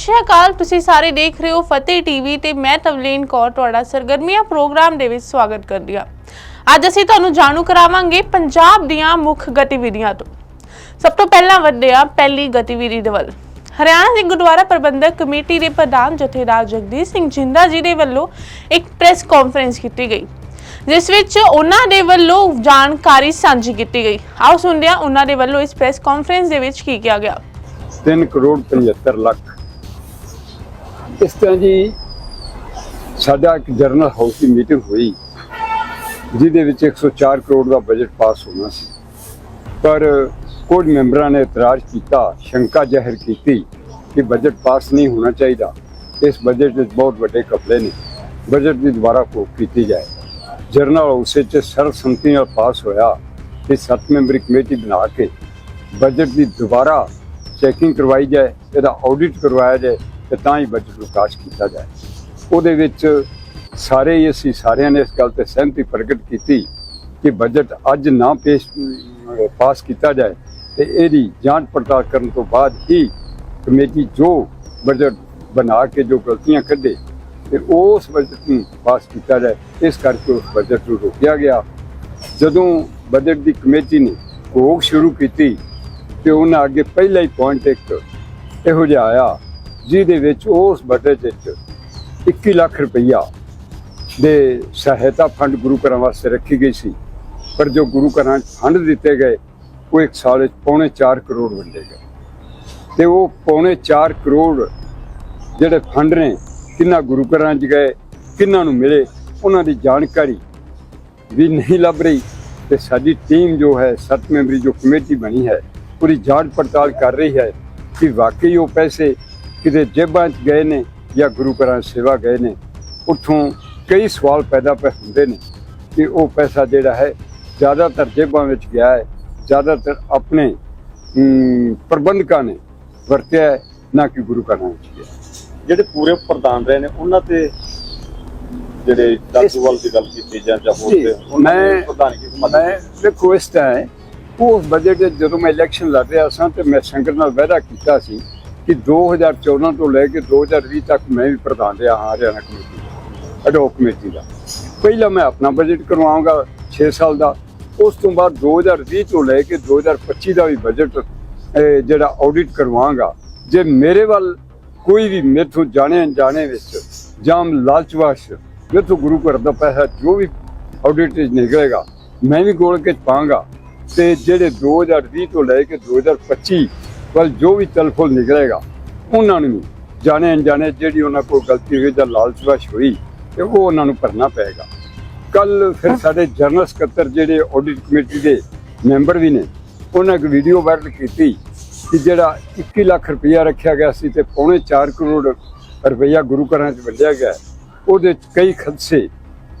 ਸ਼੍ਰੀ ਅਕਾਲ, ਤੁਸੀਂ ਸਾਰੇ ਦੇਖ ਰਹੇ ਹੋ ਫਤਿਹ ਟੀਵੀ ਤੇ ਮੈਂ ਤਵਲੀਨ ਕੌਰ ਤੁਹਾਡਾ ਸਰਗਰਮੀਆਂ ਪ੍ਰੋਗਰਾਮ ਦੇ ਵਿੱਚ ਸਵਾਗਤ ਕਰਦੀ ਹਾਂ। ਅੱਜ ਅਸੀਂ ਤੁਹਾਨੂੰ ਜਾਣੂ ਕਰਾਵਾਂਗੇ ਪੰਜਾਬ ਦੀਆਂ ਮੁੱਖ ਗਤੀਵਿਧੀਆਂ ਤੋਂ। ਸਭ ਤੋਂ ਪਹਿਲਾਂ ਵਧਦੇ ਹਾਂ ਪਹਿਲੀ ਗਤੀਵਿਧੀ ਦੇ ਵੱਲ। ਹਰਿਆਣਾ ਸਿੰਘ ਗੁਰਦੁਆਰਾ ਪ੍ਰਬੰਧਕ ਕਮੇਟੀ ਦੇ ਪ੍ਰਧਾਨ ਜਥੇਦਾਰ ਜਗਦੀਸ਼ ਸਿੰਘ ਜਿੰਦਾ ਜੀ ਦੇ ਵੱਲੋਂ ਇੱਕ ਪ੍ਰੈਸ ਕਾਨਫਰੰਸ ਕੀਤੀ ਗਈ, ਜਿਸ ਵਿੱਚ ਉਹਨਾਂ ਦੇ ਵੱਲੋਂ ਜਾਣਕਾਰੀ ਸਾਂਝੀ ਕੀਤੀ ਗਈ। ਆਓ ਸੁਣਦੇ ਹਾਂ ਉਹਨਾਂ ਦੇ ਵੱਲੋਂ ਇਸ ਪ੍ਰੈਸ ਕਾਨਫਰੰਸ ਦੇ ਵਿੱਚ ਕੀ ਕਿਹਾ ਗਿਆ। 3 ਕਰੋੜ 75 ਲੱਖ ਇਸ ਤਰ੍ਹਾਂ ਜੀ ਸਾਡਾ ਇੱਕ ਜਰਨਲ ਹਾਊਸ ਦੀ ਮੀਟਿੰਗ ਹੋਈ, ਜਿਹਦੇ ਵਿੱਚ 104 ਕਰੋੜ ਦਾ ਬਜਟ ਪਾਸ ਹੋਣਾ ਸੀ। ਪਰ ਕੁਝ ਮੈਂਬਰਾਂ ਨੇ ਇਤਰਾਜ਼ ਕੀਤਾ, ਸ਼ੰਕਾ ਜ਼ਾਹਿਰ ਕੀਤੀ ਕਿ ਬਜਟ ਪਾਸ ਨਹੀਂ ਹੋਣਾ ਚਾਹੀਦਾ। ਇਸ ਬਜਟ ਵਿੱਚ ਬਹੁਤ ਵੱਡੇ ਕਪੜੇ ਨੇ। ਬਜਟ ਦੀ ਦੁਬਾਰਾ ਕੋਪ ਕੀਤੀ ਜਾਏ। ਜਰਨਲ ਹਾਊਸ ਵਿੱਚ ਸਰਬਸੰਮਤੀ ਨਾਲ ਪਾਸ ਹੋਇਆ ਕਿ ਸੱਤ ਮੈਂਬਰੀ ਕਮੇਟੀ ਬਣਾ ਕੇ ਬਜਟ ਦੀ ਦੁਬਾਰਾ ਚੈਕਿੰਗ ਕਰਵਾਈ ਜਾਏ, ਇਹਦਾ ਆਡਿਟ ਕਰਵਾਇਆ ਜਾਏ ਤੇ ਤਾਂ ਹੀ ਬਜਟ ਨੂੰ ਪਾਸ ਕੀਤਾ ਜਾਏ। ਉਹਦੇ ਵਿੱਚ ਸਾਰੇ ਹੀ ਅਸੀਂ ਸਾਰਿਆਂ ਨੇ ਇਸ ਗੱਲ ਤੇ ਸਹਿਮਤੀ ਪ੍ਰਗਟ ਕੀਤੀ ਕਿ ਬਜਟ ਅੱਜ ਨਾ ਪੇਸ਼ ਪਾਸ ਕੀਤਾ ਜਾਏ ਤੇ ਇਹਦੀ ਜਾਂਚ ਪੜਤਾਲ ਕਰਨ ਤੋਂ ਬਾਅਦ ਹੀ ਕਮੇਟੀ ਜੋ ਬਜਟ ਬਣਾ ਕੇ ਜੋ ਗਲਤੀਆਂ ਕੱਢੇ ਤੇ ਉਸ ਬਜਟ ਨੂੰ ਪਾਸ ਕੀਤਾ ਜਾਏ, ਇਸ ਕਰਕੇ ਉਸ ਬਜਟ ਨੂੰ ਰੋਕਿਆ ਗਿਆ। ਜਦੋਂ ਬਜਟ ਦੀ ਕਮੇਟੀ ਨੇ ਭੋਗ ਸ਼ੁਰੂ ਕੀਤੀ ਤੇ ਉਹਨਾਂ ਅੱਗੇ ਪਹਿਲਾ ਹੀ ਪੁਆਇੰਟ ਇੱਕ ਇਹੋ ਜਿਹਾ ਆਇਆ ਜਿਹਦੇ ਵਿੱਚ ਉਸ ਬਜਟ ਵਿੱਚ 21 ਲੱਖ ਰੁਪਈਆ ਦੇ ਸਹਾਇਤਾ ਫੰਡ ਗੁਰੂ ਘਰਾਂ ਵਾਸਤੇ ਰੱਖੀ ਗਈ ਸੀ। ਪਰ ਜੋ ਗੁਰੂ ਘਰਾਂ 'ਚ ਫੰਡ ਦਿੱਤੇ ਗਏ, ਉਹ ਇੱਕ ਸਾਲ ਵਿੱਚ ਪੌਣੇ 4 ਕਰੋੜ ਵੰਡੇ ਗਏ। ਤੇ ਉਹ ਪੌਣੇ 4 ਕਰੋੜ ਜਿਹੜੇ ਫੰਡ ਨੇ, ਕਿੰਨਾ ਗੁਰੂ ਘਰਾਂ 'ਚ ਗਏ, ਕਿੰਨਾਂ ਨੂੰ ਮਿਲੇ, ਉਹਨਾਂ ਦੀ ਜਾਣਕਾਰੀ ਵੀ ਨਹੀਂ ਲੱਭ ਰਹੀ। ਤੇ ਸਾਡੀ ਟੀਮ ਜੋ ਹੈ, ਸੱਤ ਮੈਂਬਰੀ ਜੋ ਕਮੇਟੀ ਬਣੀ ਹੈ ਪੂਰੀ ਜਾਂਚ ਪੜਤਾਲ ਕਰ ਰਹੀ ਹੈ ਕਿ ਵਾਕਈ ਉਹ ਪੈਸੇ ਕਿਤੇ ਜੇਬਾਂ 'ਚ ਗਏ ਨੇ ਜਾਂ ਗੁਰੂ ਘਰਾਂ ਸੇਵਾ ਗਏ ਨੇ ਉੱਥੋਂ ਕਈ ਸਵਾਲ ਪੈਦਾ ਪੈ ਹੁੰਦੇ ਨੇ ਕਿ ਉਹ ਪੈਸਾ ਜਿਹੜਾ ਹੈ ਜ਼ਿਆਦਾਤਰ ਜੇਬਾਂ ਵਿੱਚ ਗਿਆ ਹੈ ਜ਼ਿਆਦਾਤਰ ਆਪਣੇ ਪ੍ਰਬੰਧਕਾਂ ਨੇ ਵਰਤਿਆ ਹੈ, ਨਾ ਕਿ ਗੁਰੂ ਘਰਾਂ ਵਿੱਚ ਗਿਆ ਜਿਹੜੇ ਪੂਰੇ ਪ੍ਰਧਾਨ ਰਹੇ ਨੇ ਉਹਨਾਂ ਤੇ ਜਿਹੜੇ ਦਾਸੂਵਾਲ ਦੀ ਗੱਲ ਕੀਤੀ ਜਾਂ ਜਾਂ ਹੋਰ ਤੇ ਮੈਂ- ਨੇ ਪ੍ਰਧਾਨਗੀ ਮਦਦ ਮੈਂ ਵੇਖੋ ਇਸ ਤਰ੍ਹਾਂ ਹੈ ਉਸ ਬਜਟ ਜਦੋਂ ਮੈਂ ਇਲੈਕਸ਼ਨ ਲੜ ਰਿਹਾ ਸਾਂ ਤੇ ਮੈਂ ਸੰਗਤ ਨਾਲ ਵਾਅਦਾ ਕੀਤਾ ਸੀ ਕਿ 2014 ਤੋਂ ਲੈ ਕੇ 2020 ਤੱਕ ਮੈਂ ਵੀ ਪ੍ਰਧਾਨ ਰਿਹਾ ਹਾਂ ਹਰਿਆਣਾ ਕਮੇਟੀ ਦਾ, ਅਡੋਕ ਕਮੇਟੀ ਦਾ। ਪਹਿਲਾਂ ਮੈਂ ਆਪਣਾ ਬਜਟ ਕਰਵਾਉਂਗਾ 6 ਸਾਲ ਦਾ, ਉਸ ਤੋਂ ਬਾਅਦ 2020 ਤੋਂ ਲੈ ਕੇ 2025 ਦਾ ਵੀ ਬਜਟ ਜਿਹੜਾ ਆਡਿਟ ਕਰਵਾਉਂਗਾ ਜੇ ਮੇਰੇ ਵੱਲ ਕੋਈ ਵੀ ਮੇਥੋਂ ਜਾਣੇ ਅਣਜਾਣੇ ਵਿੱਚ ਜਾਮ ਲਾਲਚਵਾਸ਼ ਮੇਥੋਂ ਗੁਰੂ ਘਰ ਦਾ ਪੈਸਾ ਜੋ ਵੀ ਆਡਿਟ ਵਿੱਚ ਨਿਕਲੇਗਾ, ਮੈਂ ਵੀ ਗੋਲ ਕੇ ਪਾਵਾਂਗਾ ਤੇ ਜਿਹੜੇ 2020 ਤੋਂ ਲੈ ਕੇ 2025 ਵੱਲ ਜੋ ਵੀ ਤਲਫੁਲ ਨਿਕਲੇਗਾ ਉਹਨਾਂ ਨੂੰ ਜਾਣੇ ਅਣਜਾਣੇ ਜਿਹੜੀ ਉਹਨਾਂ ਕੋਲ ਗਲਤੀ ਹੋਈ ਜਾਂ ਲਾਲਚਵਸ਼ ਹੋਈ ਤੇ ਉਹ ਉਹਨਾਂ ਨੂੰ ਭਰਨਾ ਪਏਗਾ। ਕੱਲ ਫਿਰ ਸਾਡੇ ਜਨਰਲ ਸਕੱਤਰ ਜਿਹੜੇ ਆਡਿਟ ਕਮੇਟੀ ਦੇ ਮੈਂਬਰ ਵੀ ਨੇ ਉਹਨਾਂ ਇੱਕ ਵੀਡੀਓ ਵਾਇਰਲ ਕੀਤੀ ਕਿ ਜਿਹੜਾ 21 ਲੱਖ ਰੁਪਇਆ ਰੱਖਿਆ ਗਿਆ ਸੀ ਤੇ ਪੌਣੇ 4 ਕਰੋੜ ਰੁਪਇਆ ਗੁਰੂ ਘਰਾਂ 'ਚ ਵੰਡਿਆ ਗਿਆ। ਉਹਦੇ 'ਚ ਕਈ ਖਦਸ਼ੇ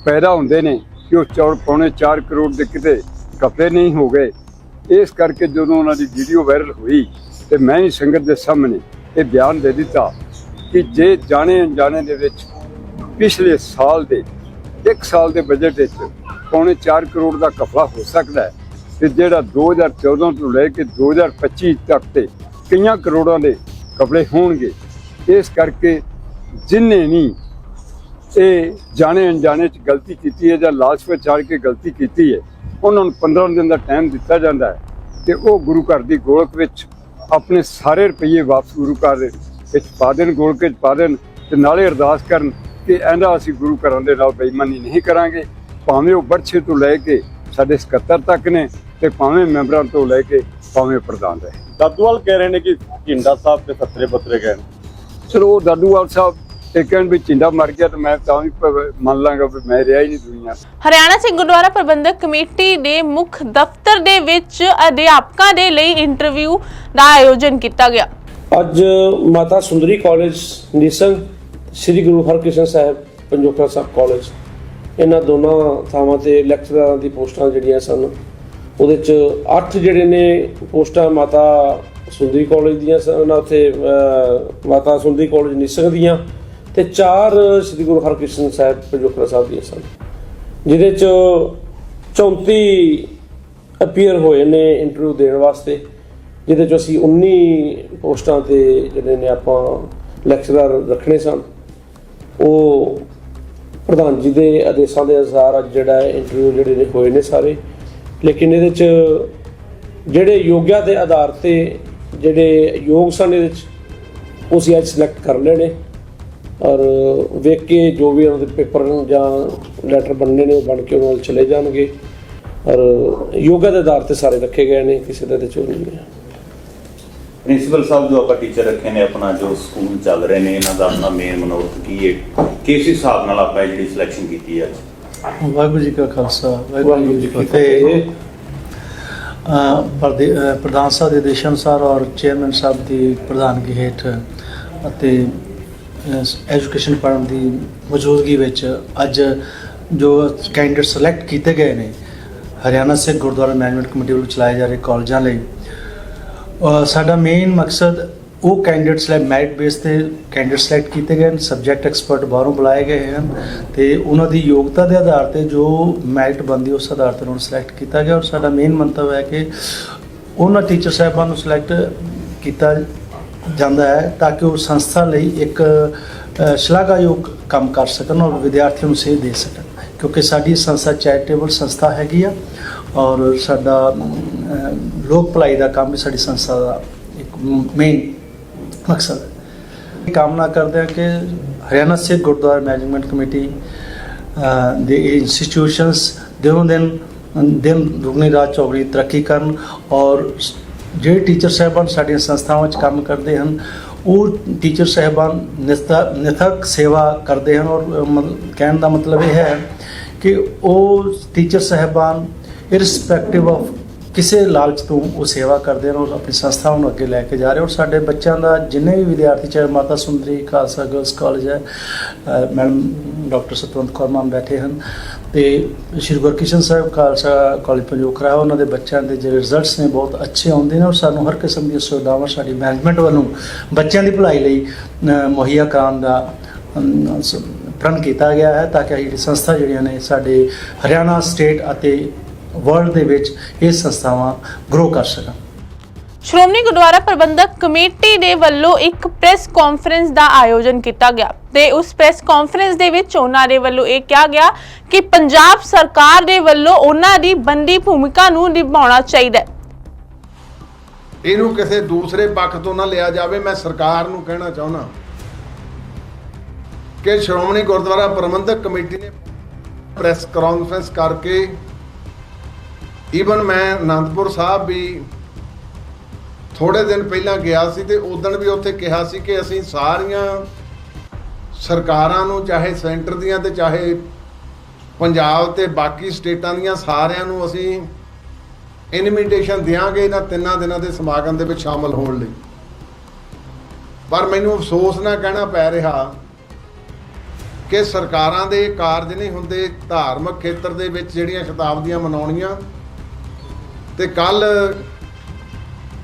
ਪੈਦਾ ਹੁੰਦੇ ਨੇ ਕਿ ਉਹ ਚੌੜ ਪੌਣੇ 4 ਕਰੋੜ ਦੇ ਕਿਤੇ ਕਪੜੇ ਨਹੀਂ ਹੋ ਗਏ। ਇਸ ਕਰਕੇ ਜਦੋਂ ਉਹਨਾਂ ਦੀ ਵੀਡੀਓ ਵਾਇਰਲ ਹੋਈ ਤੇ ਮੈਂ ਹੀ ਸੰਗਤ ਦੇ ਸਾਹਮਣੇ ਇਹ ਬਿਆਨ ਦੇ ਦਿੱਤਾ ਕਿ ਜੇ ਜਾਣੇ ਅਣਜਾਣੇ ਦੇ ਵਿੱਚ ਪਿਛਲੇ ਸਾਲ ਦੇ, ਇੱਕ ਸਾਲ ਦੇ ਬਜਟ ਵਿੱਚ ਪੌਣੇ 4 ਕਰੋੜ ਦਾ ਕਪੜਾ ਹੋ ਸਕਦਾ ਹੈ ਤੇ ਜਿਹੜਾ 2014 ਤੋਂ ਲੈ ਕੇ 2025 ਤੱਕ ਤੇ ਕਈਆਂ ਕਰੋੜਾਂ ਦੇ ਕਪੜੇ ਹੋਣਗੇ, ਇਸ ਕਰਕੇ ਜਿਨਨੇ ਨਹੀਂ ਇਹ ਜਾਣੇ ਅਣਜਾਣੇ ਚ ਗਲਤੀ ਕੀਤੀ ਹੈ ਜਾਂ ਲਾਸ਼ ਵਿੱਚ ਚੜ ਕੇ ਗਲਤੀ ਕੀਤੀ ਹੈ, ਉਹਨਾਂ ਨੂੰ 15 ਦਿਨ ਦਾ ਟਾਈਮ ਦਿੱਤਾ ਜਾਂਦਾ ਹੈ ਤੇ ਉਹ ਗੁਰੂ ਘਰ ਦੀ ਗੋਲਕ ਵਿੱਚ ਆਪਣੇ ਸਾਰੇ ਰੁਪਏ ਵਾਪਸ ਗੁਰੂ ਘਰ ਦੇ ਵਿੱਚ ਪਾ ਦੇਣ ਗੋਲਕ ਵਿੱਚ ਪਾ ਦੇਣ ਤੇ ਨਾਲੇ ਅਰਦਾਸ ਕਰਨ ਕਿ ਇਹਦਾ ਅਸੀਂ ਗੁਰੂ ਘਰਾਂ ਦੇ ਨਾਲ ਬੇਈਮਾਨੀ ਨਹੀਂ ਕਰਾਂਗੇ। ਭਾਵੇਂ ਉਹ ਬਰਛੇ ਤੋਂ ਲੈ ਕੇ ਸਾਡੇ ਸਕੱਤਰ ਤੱਕ ਨੇ ਤੇ ਭਾਵੇਂ ਮੈਂਬਰਾਂ ਤੋਂ ਲੈ ਕੇ ਭਾਵੇਂ ਪ੍ਰਧਾਨ ਰਹੇ। ਦਾਦੂਵਾਲ ਕਹਿ ਰਹੇ ਨੇ ਕਿ ਢਿੰਡਾ ਸਾਹਿਬ ਤੇ ਸੱਤਰੇ ਬੱਤਰੇ ਗਏ ਨੇ। ਚਲੋ ਉਹ ਦਾਦੂਵਾਲ ਸਾਹਿਬ ਇਹ ਕਹਿਣ ਵੀ ਚਿੰਦਾ ਮਰ ਗਿਆ ਤਾਂ ਮੈਂ ਤਾਂ ਵੀ ਮੰਨ ਲਾਂਗਾ ਵੀ ਮੈਂ ਰਿਹਾ ਹੀ ਨਹੀਂ ਦੁਨੀਆ। ਹਰਿਆਣਾ ਸਿੰਘ ਗੁਰਦੁਆਰਾ ਪ੍ਰਬੰਧਕ ਕਮੇਟੀ ਦੇ ਮੁੱਖ ਦਫ਼ਤਰ ਦੇ ਵਿੱਚ ਅਧਿਆਪਕਾਂ ਦੇ ਲਈ ਇੰਟਰਵਿਊ ਦਾ ਆਯੋਜਨ ਕੀਤਾ ਗਿਆ। ਅੱਜ Mata Sundari college nursing Shri Guru Harkrishan Sahib Panjokhra Sahib college. ਇਹਨਾਂ ਦੋਨਾਂ ਥਾਵਾਂ ਤੇ ਲੈਕਚਰਰਾਂ ਦੀ ਪੋਸਟਾਂ ਜਿਹੜੀਆਂ ਸਨ ਉਹਦੇ ਚ 8 ਜਿਹੜੇ ਨੇ ਪੋਸਟਾਂ ਮਾਤਾ ਸੁੰਦਰੀ ਕਾਲਜ ਦੀਆਂ ਸਨ ਉੱਥੇ ਮਾਤਾ ਸੁੰਦਰੀ ਕਾਲਜ ਨਿਸੰਗ ਦੀਆਂ। ਤੇ ਚਾਰ ਸ੍ਰੀ ਗੁਰੂ ਹਰਕ੍ਰਿਸ਼ਨ ਸਾਹਿਬ ਪੰਜੋਖਰਾ ਸਾਹਿਬ ਦੀਆਂ ਸਨ, ਜਿਹਦੇ ਚ 34 ਅਪੀਅਰ ਹੋਏ ਨੇ ਇੰਟਰਵਿਊ ਦੇਣ ਵਾਸਤੇ, ਜਿਹਦੇ ਚ ਅਸੀਂ 19 ਪੋਸਟਾਂ ਤੇ ਜਿਹੜੇ ਨੇ ਆਪਾਂ ਲੈਕਚਰਰ ਰੱਖਣੇ ਸਨ, ਉਹ ਪ੍ਰਧਾਨ ਜੀ ਦੇ ਆਦੇਸ਼ਾਂ ਦੇ ਅਨੁਸਾਰ ਅੱਜ ਜਿਹੜਾ ਇੰਟਰਵਿਊ ਜਿਹੜੇ ਨੇ ਹੋਏ ਨੇ ਸਾਰੇ, ਲੇਕਿਨ ਇਹਦੇ ਚ ਜਿਹੜੇ ਯੋਗਿਆ ਦੇ ਆਧਾਰ ਤੇ ਜਿਹੜੇ ਯੋਗ ਸਨ ਇਹਦੇ ਚ, ਉਹ ਅਸੀਂ ਅੱਜ ਸਿਲੈਕਟ ਕਰ ਲਏ ਨੇ। ਔਰ ਵੇਖ ਕੇ ਜੋ ਵੀ ਉਹਨਾਂ ਦੇ ਪੇਪਰ ਜਾਂ ਲੈਟਰ ਬਣਨੇ ਨੇ ਉਹ ਬਣ ਕੇ ਉਹਨਾਂ ਨਾਲ ਚਲੇ ਜਾਣਗੇ। ਔਰ ਯੋਗਾ ਦੇ ਆਧਾਰ ਤੇ ਸਾਰੇ ਰੱਖੇ ਗਏ ਨੇ ਕਿਸੇ ਦਾ ਤੇ ਚੋਰੀ ਨਹੀਂ ਹੈ ਪ੍ਰਿੰਸੀਪਲ ਸਾਹਿਬ ਜੋ ਆਪਾਂ ਟੀਚਰ ਰੱਖੇ ਨੇ ਆਪਣਾ ਜੋ ਸਕੂਲ ਚੱਲ ਰਹੇ ਨੇ ਇਹਨਾਂ ਦਾ ਆਪਣਾ ਮੇਨ ਮਨੋਰਥ ਕੀ ਹੈ? ਕਿਸ ਹਿਸਾਬ ਨਾਲ ਆਪਾਂ ਇਹ ਜਿਹੜੀ ਸਿਲੈਕਸ਼ਨ ਕੀਤੀ ਹੈ ਅੱਜ? ਵਾਹਿਗੁਰੂ ਜੀ ਕਾ ਖਾਲਸਾ ਵਾਹਿਗੁਰੂ ਜੀ ਕੀ ਫਤਿਹ। ਪ੍ਰਧਾਨ ਸਾਹਿਬ ਦੇ ਆਦੇਸ਼ ਅਨੁਸਾਰ ਔਰ ਚੇਅਰਮੈਨ ਸਾਹਿਬ ਦੀ ਪ੍ਰਧਾਨਗੀ ਹੇਠ ਅਤੇ ਐਜੂਕੇਸ਼ਨ ਪੜ੍ਹਨ ਦੀ ਮੌਜੂਦਗੀ ਵਿੱਚ ਅੱਜ ਜੋ ਕੈਂਡੀਡੇਟ ਸਿਲੈਕਟ ਕੀਤੇ ਗਏ ਨੇ, ਹਰਿਆਣਾ ਸਿੱਖ ਗੁਰਦੁਆਰਾ ਮੈਨੇਜਮੈਂਟ ਕਮੇਟੀ ਵੱਲੋਂ ਚਲਾਏ ਜਾ ਰਹੇ ਕਾਲਜਾਂ ਲਈ ਸਾਡਾ ਮੇਨ ਮਕਸਦ ਉਹ ਕੈਂਡੀਡੇਟਸ ਲਈ ਮੈਰਿਟ ਬੇਸ ਤੇ ਕੈਂਡੀਡੇਟ ਸਿਲੈਕਟ ਕੀਤੇ ਗਏ ਹਨ ਸਬਜੈਕਟ ਐਕਸਪਰਟ ਬਾਹਰੋਂ ਬੁਲਾਏ ਗਏ ਹਨ ਤੇ ਉਹਨਾਂ ਦੀ ਯੋਗਤਾ ਦੇ ਆਧਾਰ ਤੇ ਜੋ ਮੈਰਿਟ ਬੰਦੀ ਉਸ ਆਧਾਰ ਤੇ ਉਹਨਾਂ ਨੂੰ ਸਿਲੈਕਟ ਕੀਤਾ ਗਿਆ ਔਰ ਸਾਡਾ ਮੇਨ ਮੰਤਵ ਹੈ ਕਿ ਉਹਨਾਂ ਟੀਚਰ ਸਾਹਿਬਾਨ ਨੂੰ ਸਿਲੈਕਟ ਕੀਤਾ ਜਾਂਦਾ ਹੈ ਤਾਂ ਕਿ ਉਹ ਸੰਸਥਾ ਲਈ ਇੱਕ ਸ਼ਲਾਘਾਯੋਗ ਕੰਮ ਕਰ ਸਕਣ ਔਰ ਵਿਦਿਆਰਥੀਆਂ ਨੂੰ ਸੇਧ ਦੇ ਸਕਣ। ਕਿਉਂਕਿ ਸਾਡੀ ਸੰਸਥਾ ਚੈਰੀਟੇਬਲ ਸੰਸਥਾ ਹੈਗੀ ਆ ਔਰ ਸਾਡਾ ਲੋਕ ਭਲਾਈ ਦਾ ਕੰਮ ਵੀ ਸਾਡੀ ਸੰਸਥਾ ਦਾ ਇੱਕ ਮੇਨ ਮਕਸਦ ਹੈ। ਕਾਮਨਾ ਕਰਦੇ ਹਾਂ ਕਿ ਹਰਿਆਣਾ ਸਿੱਖ ਗੁਰਦੁਆਰਾ ਮੈਨੇਜਮੈਂਟ ਕਮੇਟੀ ਦੇ ਇੰਸਟੀਟਿਊਸ਼ਨਸ ਦਿਨੋਂ ਦਿਨ ਦਿਨ ਦੁਗਣੀ ਰਾਤ ਚੌਗਣੀ ਤਰੱਕੀ ਕਰਨ ਔਰ ਜਿਹੜੇ ਟੀਚਰ ਸਾਹਿਬਾਨ ਸਾਡੀਆਂ ਸੰਸਥਾਵਾਂ 'ਚ ਕੰਮ ਕਰਦੇ ਹਨ ਉਹ ਟੀਚਰ ਸਾਹਿਬਾਨ ਨਿਸਤਾ ਨਿਥਕ ਸੇਵਾ ਕਰਦੇ ਹਨ ਔਰ ਅ, ਕਹਿਣ ਦਾ ਮਤਲਬ ਇਹ ਹੈ ਕਿ ਉਹ ਟੀਚਰ ਸਾਹਿਬਾਨ ਇਰਰਿਸਪੈਕਟਿਵ ਆਫ ਕਿਸੇ ਲਾਲਚ ਤੋਂ ਉਹ ਸੇਵਾ ਕਰਦੇ ਨੇ ਔਰ ਆਪਣੀ ਸੰਸਥਾਵਾਂ ਨੂੰ ਅੱਗੇ ਲੈ ਕੇ ਜਾ ਰਹੇ ਔਰ ਸਾਡੇ ਬੱਚਿਆਂ ਦਾ ਜਿੰਨੇ ਵੀ ਵਿਦਿਆਰਥੀ ਚਾਹੇ ਮਾਤਾ ਸੁੰਦਰੀ ਖਾਲਸਾ ਗਰਲਸ ਕਾਲਜ ਹੈ ਮੈਡਮ ਡਾਕਟਰ ਸਤਵੰਤ ਕੌਰ ਮਾਨ ਬੈਠੇ ਹਨ ਤੇ ਸ਼੍ਰੀ ਗੁਰਕਿਸ਼ਨ ਸਾਹਿਬ ਖਾਲਸਾ ਕਾਲਜ ਪੰਜੋਖਰਾ ਉਹਨਾਂ ਦੇ ਬੱਚਿਆਂ ਦੇ ਜਿਹੜੇ ਰਿਜ਼ਲਟਸ ਨੇ ਬਹੁਤ ਅੱਛੇ ਆਉਂਦੇ ਨੇ ਔਰ ਸਾਨੂੰ ਹਰ ਕਿਸਮ ਦੀਆਂ ਸੁਵਿਧਾਵਾਂ ਸਾਡੀ ਮੈਨੇਜਮੈਂਟ ਵੱਲੋਂ ਬੱਚਿਆਂ ਦੀ ਭਲਾਈ ਲਈ ਮੁਹੱਈਆ ਕਰਾਉਣ ਦਾ ਪ੍ਰਣ ਕੀਤਾ ਗਿਆ ਹੈ ਤਾਂ ਕਿ ਇਹ ਸੰਸਥਾ ਜਿਹੜੀਆਂ ਨੇ ਸਾਡੇ ਹਰਿਆਣਾ ਸਟੇਟ ਅਤੇ ਵਰਲਡ ਦੇ ਵਿੱਚ ਇਹ ਸੰਸਥਾਵਾਂ ਗਰੋ ਕਰ ਸਕਣ। ਸ਼੍ਰੋਮਣੀ ਗੁਰਦੁਆਰਾ ਪ੍ਰਬੰਧਕ ਕਮੇਟੀ ਦੇ ਵੱਲੋਂ ਇੱਕ ਪ੍ਰੈਸ ਕਾਨਫਰੰਸ ਦਾ ਆਯੋਜਨ ਕੀਤਾ ਗਿਆ ਤੇ ਉਸ ਪ੍ਰੈਸ ਕਾਨਫਰੰਸ ਦੇ ਵਿੱਚ ਉਹਨਾਂ ਦੇ ਵੱਲੋਂ ਇਹ ਕਿਹਾ ਗਿਆ ਕਿ ਪੰਜਾਬ ਸਰਕਾਰ ਦੇ ਵੱਲੋਂ ਉਹਨਾਂ ਦੀ ਬੰਦੀ ਭੂਮਿਕਾ ਨੂੰ ਨਿਭਾਉਣਾ ਚਾਹੀਦਾ ਹੈ। ਇਹਨੂੰ ਕਿਸੇ ਦੂਸਰੇ ਪੱਖ ਤੋਂ ਨਾ ਲਿਆ ਜਾਵੇ, ਮੈਂ ਸਰਕਾਰ ਨੂੰ ਕਹਿਣਾ ਚਾਹੁੰਦਾ ਕਿ ਸ਼੍ਰੋਮਣੀ ਗੁਰਦੁਆਰਾ ਪ੍ਰਬੰਧਕ ਕਮੇਟੀ ਨੇ ਪ੍ਰੈਸ ਕਾਨਫਰੰਸ ਕਰਕੇ ਈਵਨ ਮੈਂ ਆਨੰਦਪੁਰ ਸਾਹਿਬ ਵੀ ਥੋੜੇ ਦਿਨ ਪਹਿਲਾਂ ਗਿਆ ਸੀ ਤੇ ਉਦੋਂ ਵੀ ਉੱਥੇ ਕਿਹਾ ਸੀ ਕਿ ਅਸੀਂ ਸਾਰੀਆਂ ਸਰਕਾਰਾਂ ਨੂੰ, ਚਾਹੇ ਸੈਂਟਰ ਦੀਆਂ ਤੇ ਚਾਹੇ ਪੰਜਾਬ ਤੇ ਬਾਕੀ ਸਟੇਟਾਂ ਦੀਆਂ, ਸਾਰਿਆਂ ਨੂੰ ਅਸੀਂ ਇਨਵੀਟੇਸ਼ਨ ਦਿਆਂਗੇ ਇਹਨਾਂ ਤਿੰਨਾਂ ਦਿਨਾਂ ਦੇ ਸਮਾਗਮ ਦੇ ਵਿੱਚ ਸ਼ਾਮਲ ਹੋਣ ਲਈ। ਪਰ ਮੈਨੂੰ ਅਫਸੋਸ ਨਾਲ ਕਹਿਣਾ ਪੈ ਰਿਹਾ ਕਿ ਸਰਕਾਰਾਂ ਦੇ ਕਾਰਜ ਨਹੀਂ ਹੁੰਦੇ, ਧਾਰਮਿਕ ਖੇਤਰ ਦੇ ਵਿੱਚ ਜਿਹੜੀਆਂ ਸ਼ਤਾਬਦੀਆਂ ਮਨਾਉਣੀਆਂ ਤੇ ਕੱਲ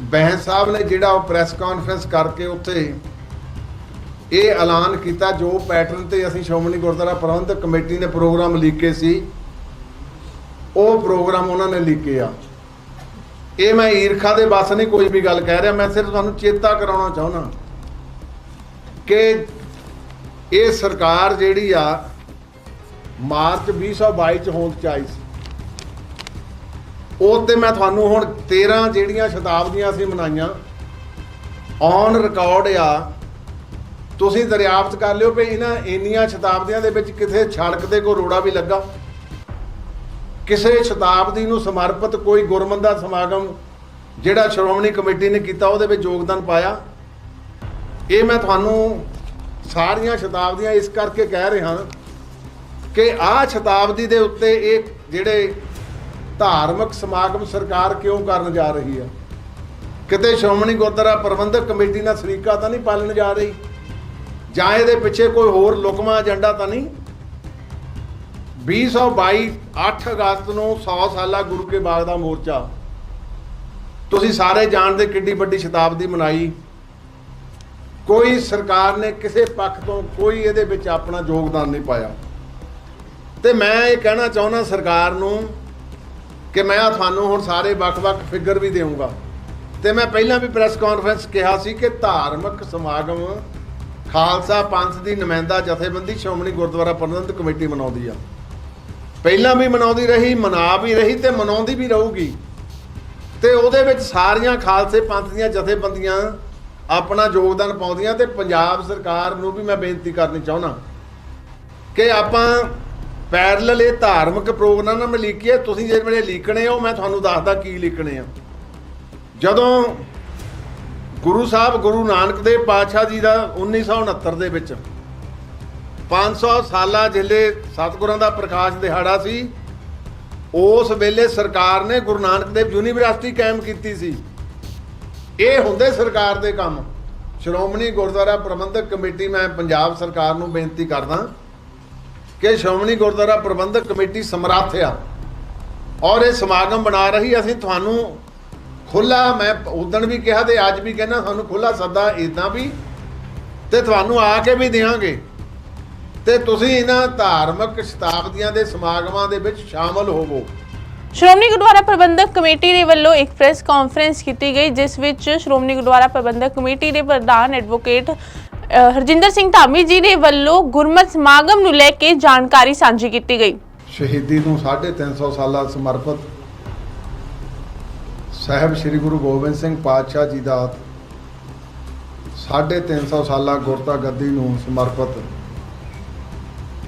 ਬਹਿਨ ਸਾਹਿਬ ਨੇ ਜਿਹੜਾ ਉਹ ਪ੍ਰੈਸ ਕਾਨਫਰੰਸ ਕਰਕੇ ਉੱਥੇ ਇਹ ਐਲਾਨ ਕੀਤਾ ਜੋ ਪੈਟਰਨ ਤੇ ਅਸੀਂ ਸ਼੍ਰੋਮਣੀ ਗੁਰਦੁਆਰਾ ਪ੍ਰਬੰਧਕ ਕਮੇਟੀ ਨੇ ਪ੍ਰੋਗਰਾਮ ਲੀਕੇ ਸੀ, ਉਹ ਪ੍ਰੋਗਰਾਮ ਉਹਨਾਂ ਨੇ ਲੀਕੇ ਆ। ਇਹ ਮੈਂ ਈਰਖਾ ਦੇ ਬਸ ਨਹੀਂ ਕੋਈ ਵੀ ਗੱਲ ਕਹਿ ਰਿਹਾ, ਮੈਂ ਸਿਰਫ ਤੁਹਾਨੂੰ ਚੇਤਾ ਕਰਾਉਣਾ ਚਾਹੁੰਦਾ ਕਿ ਇਹ ਸਰਕਾਰ ਜਿਹੜੀ ਆ, ਮਾਰਚ 2022 ਚ ਹੋਂਦ ਚ ਆਈ ਸੀ। ਉਹ ਤੇ ਮੈਂ ਤੁਹਾਨੂੰ ਹੁਣ 13 ਜਿਹੜੀਆਂ ਸ਼ਤਾਬਦੀਆਂ ਅਸੀਂ ਮਨਾਈਆਂ ਔਨ ਰਿਕਾਰਡ ਆ। ਤੁਸੀਂ ਦਰਿਆਫਤ ਕਰ ਲਿਓ ਵੀ ਇਹਨਾਂ ਇੰਨੀਆਂ ਸ਼ਤਾਬਦੀਆਂ ਦੇ ਵਿੱਚ ਕਿਸੇ ਛੜਕ ਤੇ ਕੋਈ ਰੋੜਾ ਵੀ ਲੱਗਾ। ਕਿਸੇ ਸ਼ਤਾਬਦੀ ਨੂੰ ਸਮਰਪਿਤ ਕੋਈ ਗੁਰਮੰਦਾ ਸਮਾਗਮ ਜਿਹੜਾ ਸ਼੍ਰੋਮਣੀ ਕਮੇਟੀ ਨੇ ਕੀਤਾ, ਉਹਦੇ ਵਿੱਚ ਯੋਗਦਾਨ ਪਾਇਆ। ਇਹ ਮੈਂ ਤੁਹਾਨੂੰ ਸਾਰੀਆਂ ਸ਼ਤਾਬਦੀਆਂ ਇਸ ਕਰਕੇ ਕਹਿ ਰਿਹਾ ਕਿ ਆਹ ਸ਼ਤਾਬਦੀ ਦੇ ਉੱਤੇ ਇਹ ਜਿਹੜੇ ਧਾਰਮਿਕ ਸਮਾਗਮ ਸਰਕਾਰ ਕਿਉਂ ਕਰਨ ਜਾ ਰਹੀ ਹੈ ਕਿਤੇ ਸ਼੍ਰੋਮਣੀ ਗੁਰਦੁਆਰਾ ਪ੍ਰਬੰਧਕ ਕਮੇਟੀ ਨਾਲ ਸਰੀਕਾ ਤਾਂ ਨਹੀਂ ਪਾਲਣ ਜਾ ਰਹੀ? ਜਾਂ ਇਹਦੇ ਪਿੱਛੇ ਕੋਈ ਹੋਰ ਲੁਕਮਾ ਏਜੰਡਾ ਤਾਂ ਨਹੀਂ? 2022 8 ਅਗਸਤ ਨੂੰ 100 ਸਾਲਾ ਗੁਰੂ ਕੇ ਬਾਗ ਦਾ ਮੋਰਚਾ। ਤੁਸੀਂ ਸਾਰੇ ਜਾਣਦੇ ਕਿੱਡੀ ਵੱਡੀ ਸ਼ਤਾਬਦੀ ਮਨਾਈ। ਕੋਈ ਸਰਕਾਰ ਨੇ ਕਿਸੇ ਪੱਖ ਤੋਂ ਕੋਈ ਇਹਦੇ ਵਿੱਚ ਆਪਣਾ ਯੋਗਦਾਨ ਨਹੀਂ ਪਾਇਆ। ਤੇ ਮੈਂ ਇਹ ਕਹਿਣਾ ਚਾਹੁੰਦਾ ਸਰਕਾਰ ਨੂੰ ਕਿ ਮੈਂ ਆਹ ਤੁਹਾਨੂੰ ਹੁਣ ਸਾਰੇ ਵੱਖ-ਵੱਖ ਫਿਗਰ ਵੀ ਦੇਵਾਂਗਾ ਤੇ ਮੈਂ ਪਹਿਲਾਂ ਵੀ ਪ੍ਰੈਸ ਕਾਨਫਰੰਸ ਕਿਹਾ ਸੀ ਕਿ ਧਾਰਮਿਕ ਸਮਾਗਮ ਖਾਲਸਾ ਪੰਥ ਦੀ ਨੁਮਾਇੰਦਾ ਜਥੇਬੰਦੀ ਸ਼੍ਰੋਮਣੀ ਗੁਰਦੁਆਰਾ ਪ੍ਰਬੰਧਕ ਕਮੇਟੀ ਮਨਾਉਂਦੀ ਆ। ਪਹਿਲਾਂ ਵੀ ਮਨਾਉਂਦੀ ਰਹੀ, ਮਨਾ ਵੀ ਰਹੀ ਤੇ ਮਨਾਉਂਦੀ ਵੀ ਰਹੂਗੀ। ਤੇ ਉਹਦੇ ਵਿੱਚ ਸਾਰੀਆਂ ਖਾਲਸੇ ਪੰਥ ਦੀਆਂ ਜਥੇਬੰਦੀਆਂ ਆਪਣਾ ਯੋਗਦਾਨ ਪਾਉਂਦੀਆਂ ਤੇ ਪੰਜਾਬ ਸਰਕਾਰ ਨੂੰ ਵੀ ਮੈਂ ਬੇਨਤੀ ਕਰਨੀ ਚਾਹੁੰਦਾ ਕਿ ਆਪਾਂ ਪੈਰਲਲ ਇਹ ਧਾਰਮਿਕ ਪ੍ਰੋਗਰਾਮ ਨਾਲ ਲਿਖੀਏ ਤੁਸੀਂ ਜਿਹੜੇ ਵੇਲੇ ਲਿਖਣੇ ਹੋ, ਮੈਂ ਤੁਹਾਨੂੰ ਦੱਸਦਾ ਕੀ ਲਿਖਣੇ ਆ। ਜਦੋਂ ਗੁਰੂ ਸਾਹਿਬ, ਗੁਰੂ ਨਾਨਕ ਦੇਵ ਪਾਤਸ਼ਾਹ ਜੀ ਦਾ 1969 ਦੇ ਵਿੱਚ 500 ਸਾਲਾ ਜਿਹੜੇ ਸਤਿਗੁਰਾਂ ਦਾ ਪ੍ਰਕਾਸ਼ ਦਿਹਾੜਾ ਸੀ, ਉਸ ਵੇਲੇ ਸਰਕਾਰ ਨੇ ਗੁਰੂ ਨਾਨਕ ਦੇਵ ਯੂਨੀਵਰਸਿਟੀ ਕਾਇਮ ਕੀਤੀ ਸੀ। ਇਹ ਹੁੰਦੇ ਸਰਕਾਰ ਦੇ ਕੰਮ। ਸ਼੍ਰੋਮਣੀ ਗੁਰਦੁਆਰਾ ਪ੍ਰਬੰਧਕ ਕਮੇਟੀ, ਮੈਂ ਪੰਜਾਬ ਸਰਕਾਰ ਨੂੰ ਬੇਨਤੀ ਕਰਦਾ ਕਿ ਸ਼੍ਰੋਮਣੀ ਗੁਰਦੁਆਰਾ ਪ੍ਰਬੰਧਕ ਕਮੇਟੀ ਸਮਰੱਥ ਆ ਔਰ ਇਹ ਸਮਾਗਮ ਬਣਾ ਰਹੀ, ਅਸੀਂ ਤੁਹਾਨੂੰ ਖੁੱਲਾ ਮੈਂ ਉਦੋਂ ਵੀ ਕਿਹਾ ਤੇ ਅੱਜ ਵੀ ਕਹਿੰਦਾ ਤੁਹਾਨੂੰ ਖੁੱਲਾ ਸੱਦਾ ਇਦਾਂ ਵੀ ਤੇ ਤੁਹਾਨੂੰ ਆ ਕੇ ਵੀ ਦੇਵਾਂਗੇ ਤੇ ਤੁਸੀਂ ਇਹਨਾਂ ਧਾਰਮਿਕ ਸ਼ਤਾਬਦੀਆਂ ਦੇ ਸਮਾਗਮਾਂ ਦੇ ਵਿੱਚ ਸ਼ਾਮਲ ਹੋਵੋ। ਸ਼੍ਰੋਮਣੀ ਗੁਰਦੁਆਰਾ ਪ੍ਰਬੰਧਕ ਕਮੇਟੀ ਦੇ ਵੱਲੋਂ ਇੱਕ ਪ੍ਰੈਸ ਕਾਨਫਰੰਸ ਕੀਤੀ ਗਈ, ਜਿਸ ਵਿੱਚ ਸ਼੍ਰੋਮਣੀ ਗੁਰਦੁਆਰਾ ਪ੍ਰਬੰਧਕ ਕਮੇਟੀ ਦੇ ਪ੍ਰਧਾਨ ਐਡਵੋਕੇਟ ਹਰਜਿੰਦਰ ਸਿੰਘ ਧਾਮੀ ਜੀ ਦੇ ਵੱਲੋਂ ਗੁਰਮਤਿ ਸਮਾਗਮ ਨੂੰ ਲੈ ਕੇ ਜਾਣਕਾਰੀ ਸਾਂਝੀ ਕੀਤੀ ਗਈ। ਸ਼ਹੀਦੀ ਨੂੰ 350 ਸਾਲਾਂ ਸਮਰਪਿਤ ਸਾਹਿਬ ਸ੍ਰੀ ਗੁਰੂ ਗੋਬਿੰਦ ਸਿੰਘ ਪਾਤਸ਼ਾਹ ਜੀ ਦਾ 350 ਸਾਲਾਂ ਗੁਰਤਾ ਗੱਦੀ ਨੂੰ ਸਮਰਪਿਤ